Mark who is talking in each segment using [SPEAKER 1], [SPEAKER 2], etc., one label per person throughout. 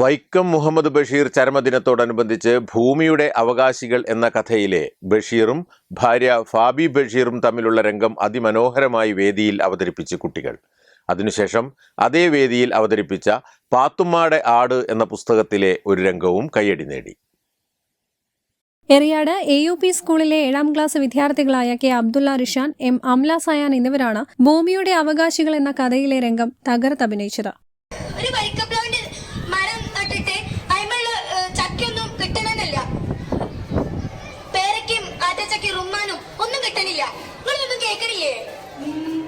[SPEAKER 1] വൈക്കം മുഹമ്മദ് ബഷീർ ചരമദിനത്തോടനുബന്ധിച്ച് ഭൂമിയുടെ അവകാശികൾ എന്ന കഥയിലെ ബഷീറും ഭാര്യ ഫാബി ബഷീറും തമ്മിലുള്ള രംഗം അതിമനോഹരമായി വേദിയിൽ അവതരിപ്പിച്ച് കുട്ടികൾ. അതിനുശേഷം അതേ വേദിയിൽ അവതരിപ്പിച്ച പാത്തുമ്മാടെ ആട് എന്ന പുസ്തകത്തിലെ ഒരു രംഗവും കയ്യടി നേടി.
[SPEAKER 2] എറിയാട് എ യു പി സ്കൂളിലെ ഏഴാം ക്ലാസ് വിദ്യാർത്ഥികളായ കെ അബ്ദുള്ള റിഷാൻ എം അംല സയാൻ എന്നിവരാണ് ഭൂമിയുടെ അവകാശികൾ എന്ന കഥയിലെ രംഗം തകർത്തഭിനയിച്ചത്.
[SPEAKER 3] 嗯。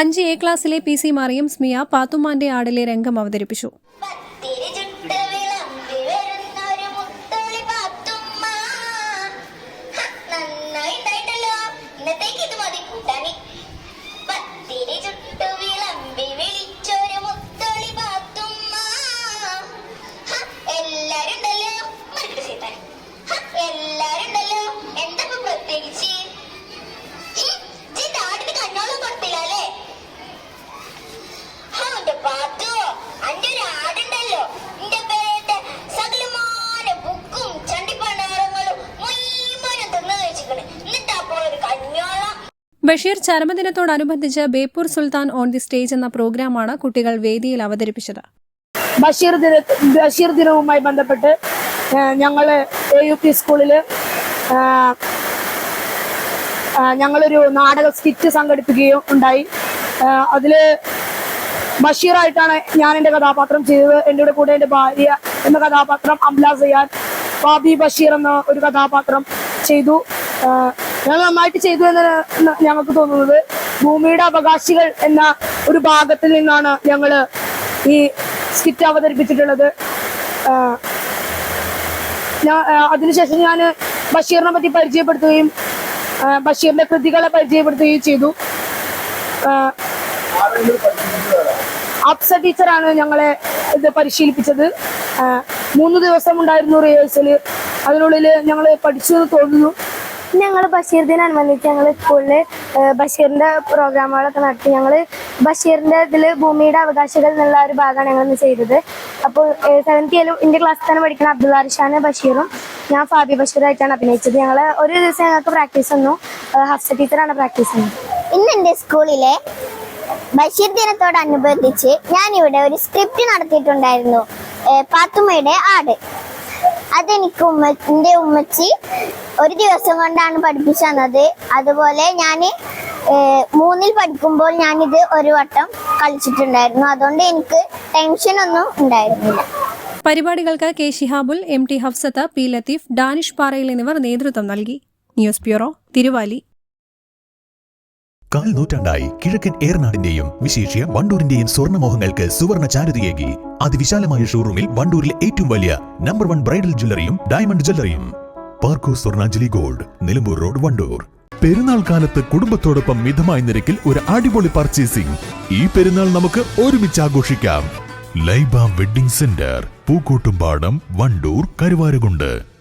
[SPEAKER 2] അഞ്ച് എ ക്ലാസ്സിലെ പി സി മറിയം സ്മിയ പാത്തുമാന്റെ ആടിലെ രംഗം അവതരിപ്പിച്ചു. Basheer ചരമദിനത്തോടനുബന്ധിച്ച് Beypore Sultan on the stage എന്ന പ്രോഗ്രാമാണ് കുട്ടികൾ വേദിയിൽ അവതരിപ്പിച്ചത്.
[SPEAKER 4] ബഷീർ ദിന ബഷീർ ദിനവുമായി ബന്ധപ്പെട്ട് ഞങ്ങൾ എ യു പി സ്കൂളിൽ ഞങ്ങളൊരു നാടക സ്കിറ്റ് സംഘടിപ്പിക്കുകയും ഉണ്ടായി. അതിൽ ബഷീറായിട്ടാണ് ഞാൻ എന്റെ കഥാപാത്രം ചെയ്തത്. എന്റെ കൂടെ എന്റെ ഭാര്യ എന്ന കഥാപാത്രം അംലാ സയ്യാൻ ബാബി ബഷീർ എന്ന ഒരു കഥാപാത്രം ചെയ്തു. ഞങ്ങൾ നന്നായിട്ട് ചെയ്തു എന്ന് ഞങ്ങൾക്ക് തോന്നുന്നത്. ഭൂമിയുടെ അവകാശികൾ എന്ന ഒരു ഭാഗത്തിൽ നിന്നാണ് ഞങ്ങൾ ഈ സ്കിറ്റ് അവതരിപ്പിച്ചിട്ടുള്ളത്. ഞാൻ അതിനുശേഷം ഞാൻ ബഷീറിനെ പറ്റി പരിചയപ്പെടുത്തുകയും ബഷീറിന്റെ കൃതികളെ പരിചയപ്പെടുത്തുകയും ചെയ്തു. അപ്സ ടീച്ചറാണ് ഞങ്ങളെ ഇത് പരിശീലിപ്പിച്ചത്. മൂന്ന് ദിവസം ഉണ്ടായിരുന്നു റിഹേഴ്സൽ. അതിനുള്ളിൽ ഞങ്ങൾ പഠിച്ചു തോന്നുന്നു.
[SPEAKER 5] ഞങ്ങൾ ബഷീർ ദിനമനുബന്ധിച്ച് ഞങ്ങൾ സ്കൂളിൽ ബഷീറിന്റെ പ്രോഗ്രാമുകളൊക്കെ നടത്തി ഞങ്ങൾ ബഷീറിന്റെ ഇതിൽ ഭൂമിയുടെ അവകാശികൾ എന്നുള്ള ഒരു ഭാഗമാണ് ഞങ്ങൾ ചെയ്തത്. അപ്പോൾ സെവൻത്ത് ഇയറിലും എന്റെ ക്ലാസ് തന്നെ പഠിക്കുന്ന അബ്ദുള്ള റിഷാന് ബഷീറും ഞാൻ ഫാബി ബഷീറായിട്ടാണ് അഭിനയിച്ചത്. ഞങ്ങൾ ഒരു ദിവസം ഞങ്ങൾക്ക് പ്രാക്ടീസ് ഏഹ് ഹഫ്സ ടീച്ചറാണ് പ്രാക്ടീസ് വന്നത്
[SPEAKER 3] ഇന്ന് എന്റെ സ്കൂളിലെ ബഷീർ ദിനത്തോടനുബന്ധിച്ച് ഞാനിവിടെ ഒരു സ്ക്രിപ്റ്റ് നടത്തിയിട്ടുണ്ടായിരുന്നു. പാത്തുമ്മയുടെ ആട്. അതെനിക്ക് ഉമ്മ എന്റെ ഉമ്മച്ചി ഒരു ദിവസം കൊണ്ടാണ് പഠിപ്പിച്ചു തന്നത്. അതുപോലെ ഞാൻ മൂന്നിൽ പഠിക്കുമ്പോൾ ഞാനിത് ഒരു വട്ടം കളിച്ചിട്ടുണ്ടായിരുന്നു. അതുകൊണ്ട് എനിക്ക് ടെൻഷൻ ഒന്നും ഉണ്ടായിരുന്നില്ല.
[SPEAKER 2] പരിപാടികൾക്ക് K Shihabul M T Hafsath P Latheef Danish Parayil എന്നിവർ നേതൃത്വം നൽകി. News bureau Thiruvali.
[SPEAKER 6] കാൽ നൂറ്റാണ്ടായി കിഴക്കൻ ഏറനാടിന്റെയും വിശേഷ്യ വണ്ടൂരിന്റെയും സ്വർണമോഹങ്ങൾക്ക് സുവർണ ചാരുതയേകി അതിവിശാലമായ ഷോറൂമിൽ വണ്ടൂരിലെ ഏറ്റവും വലിയ നമ്പർ വൺ ബ്രൈഡൽ ജ്വല്ലറിയും ഡയമണ്ട് ജ്വല്ലറിയും പാർക്കോ സ്വർണാഞ്ജലി ഗോൾഡ് നിലമ്പൂർ റോഡ് വണ്ടൂർ. പെരുന്നാൾ കാലത്ത് കുടുംബത്തോടൊപ്പം മിതമായ നിരക്കിൽ ഒരു അടിപൊളി പർച്ചേസിംഗ് ഈ പെരുന്നാൾ നമുക്ക് ഒരുമിച്ച് ആഘോഷിക്കാം. Laiba wedding centre Pookkottumpadam Wandoor Karuvarakundu.